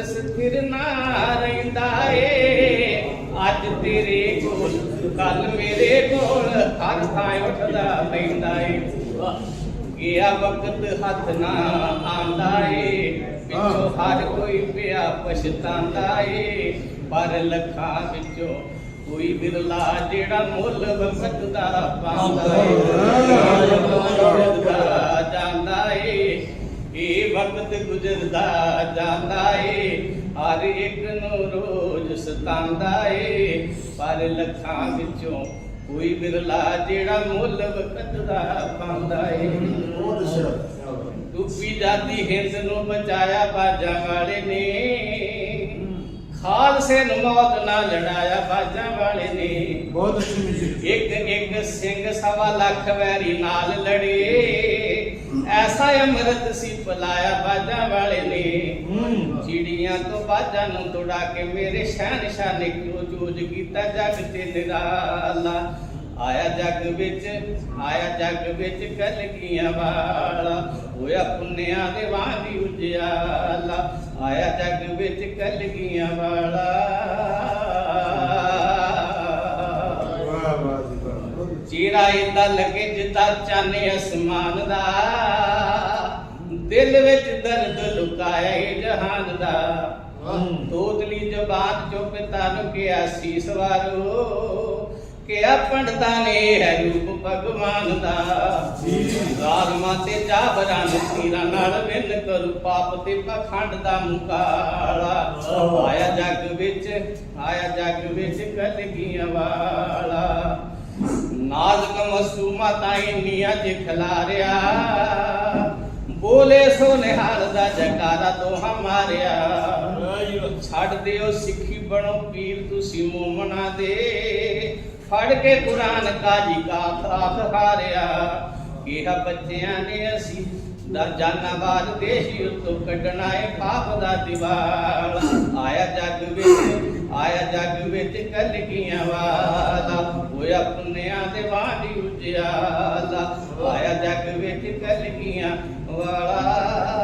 ਵਕਤ ਸਥਿਰ ਨਾ ਰਹਿੰਦਾ ਏ। ਅੱਜ ਤੇਰੇ ਕੋਲ ਕੱਲ ਮੇਰੇ ਕੋਲ ਹਰ ਥਾਂ ਉੱਠਦਾ ਪੈਂਦਾ ਏ। ਗਿਆ ਵਕਤ ਹੱਥ ਨਾ ਆਂਦਾ ਏ। ਪਿੱਛੋਂ ਹਰ ਕੋਈ ਪਿਆ ਪਛਤਾਂਦਾ ਏ। ਪਰ ਲੱਖਾਂ ਵਿੱਚੋਂ ਕੋਈ ਬਿਰਲਾ ਜਿਹੜਾ ਮੁੱਲ ਵਕਤ ਦਾ ਪਾਉਂਦਾ ਏ। ਜਾਂਦਾ ਏ। ਇਹ ਵਕਤ ਗੁਜ਼ਰਦਾ ਜਾਂਦਾ ਏ। ਹਰ ਇੱਕ ਨੂੰ ਰੋਜ਼ ਸਤਾਉਂਦਾ ਏ ਪਰ ਲੱਖਾਂ ਵਿੱਚੋਂ ਕੋਈ ਬਿਰਲਾ ਜਿਹੜਾ ਮੁੱਲ ਵਕਤ ਦਾ ਪਾਉਂਦਾ ਏ ਡੁੱਬੀ ਜਾਂਦੀ ਹਿੰਦ ਨੂੰ ਬਚਾਇਆ ਬਾਜਾਂ ਵਾਲੇ ਨੇ। ਖਾਲਸੇ ਨੂੰ ਮੌਤ ਨਾਲ ਲੜਾਇਆ ਬਾਜਾਂ ਵਾਲੇ ਨੇ। ਬਹੁਤ ਅੱਛੀ ਮਿਊਜ਼ਿਕ। ਇੱਕ ਇੱਕ ਸਿੰਘ ਸਵਾ ਲੱਖ ਵੈਰੀ ਨਾਲ ਲੜੇ। ਐਸਾ ਅੰਮ੍ਰਿਤ ਸੀ ਪਲਾਇਆ ਬਾਜਾਂ ਵਾਲੇ ਨੇ। ਚਿੜੀਆਂ ਤੋਂ ਬਾਜਾਂ ਨੂੰ ਤੁੜਾ ਕੇ ਮੇਰੇ ਸ਼ਹਿਨਸ਼ਾਹ ਨੇ ਕਿਉਂ ਜੂਝ ਕੀਤਾ ਜਗ ਤੇ ਨਿਰਾਲਾ? ਆਇਆ ਜਗ ਵਿੱਚ ਆਇਆ ਜਗ ਵਿੱਚ ਕਲਗੀਆਂ ਵਾਲਾ। ਹੋਇਆ ਪੁੰਨਿਆਂ ਦੇ ਵਾਂਦੀ ਉਜਿਆਲਾ। ਆਇਆ ਜਗ ਵਿੱਚ ਕਲਗੀਆਂ ਵਾਲਾ। ਚਿਹਰਾ ਇੰਦਾ ਲੱਗੇ ਜਿੱਦਾਂ ਚੰਨ ਅਸਮਾਨ ਦਾ। ਦਿਲ ਵਿੱਚ ਦਰਦ ਲੁਕਾਇਆ ਏ ਜਹਾਨ ਦਾ। ਤੋਤਲੀ ਜ਼ਬਾਨ ਚੋਂ ਪਿਤਾ ਨੂੰ ਸੀਸ ਵਾਰੋ, ਕਿਹਾ ਪੰਡਤਾਂ ਨੇ ਹੈ ਰੂਪ ਭਗਵਾਨ ਦਾ। ਜੀ। ਤੇ ਜਾਬਰਾਂ ਨੂੰ ਤੀਰਾਂ ਨਾਲ ਵਿੰਨ ਕਰੋ, ਪਾਪ ਤੇ ਪਖੰਡ ਦਾ ਮੁਕਾਲਾ। ਆਇਆ ਜੱਗ ਵਿੱਚ ਕਲਗੀਆਂ ਵਾਲਾ। ਨਾਜ਼ਕ ਮਸੂਮਾ ਤਾਈ ਨੀਆਂ ਚ ਖਿਲਾਰਿਆ। ਬੋਲੇ ਸੋ ਨਿਹਾਲ ਦਾ ਜਕਾਰਾ ਦੋਹਾਂ ਮਾਰਿਆ। ਛੱਡ ਦਿਓ ਸਿੱਖੀ ਬਣੋ ਪੀਰ, ਤੁਸੀਂ ਮੋਮਨਾ ਦੇ। ਫੜ ਕੇ ਕੁਰਾਨ ਕਾਜੀ ਕਾ ਖਾਕ ਹਾਰਿਆ। ਕਿਹਾ ਬੱਚਿਆਂ ਨੇ ਅਸੀਂ ਦਾ ਜਾਨਾਬਾਦ ਦੇਸ਼ੀ ਉਤੋਂ ਕੱਢਣਾ ਏ ਪਾਪ ਦਾ ਦੀਵਾਲ। ਆਇਆ ਜੱਗ ਵਿੱਚ ਕਲਗੀਆਂ ਵਾਲਾ ਹੋਇਆ ਪੁੰਨਿਆਂ ਦੇ ਵਾਂਡੀ ਉਜਿਆਲਾ ਆਇਆ ਜੱਗ ਵਿੱਚ ਕਲਗੀਆਂ ਵਾਲਾ।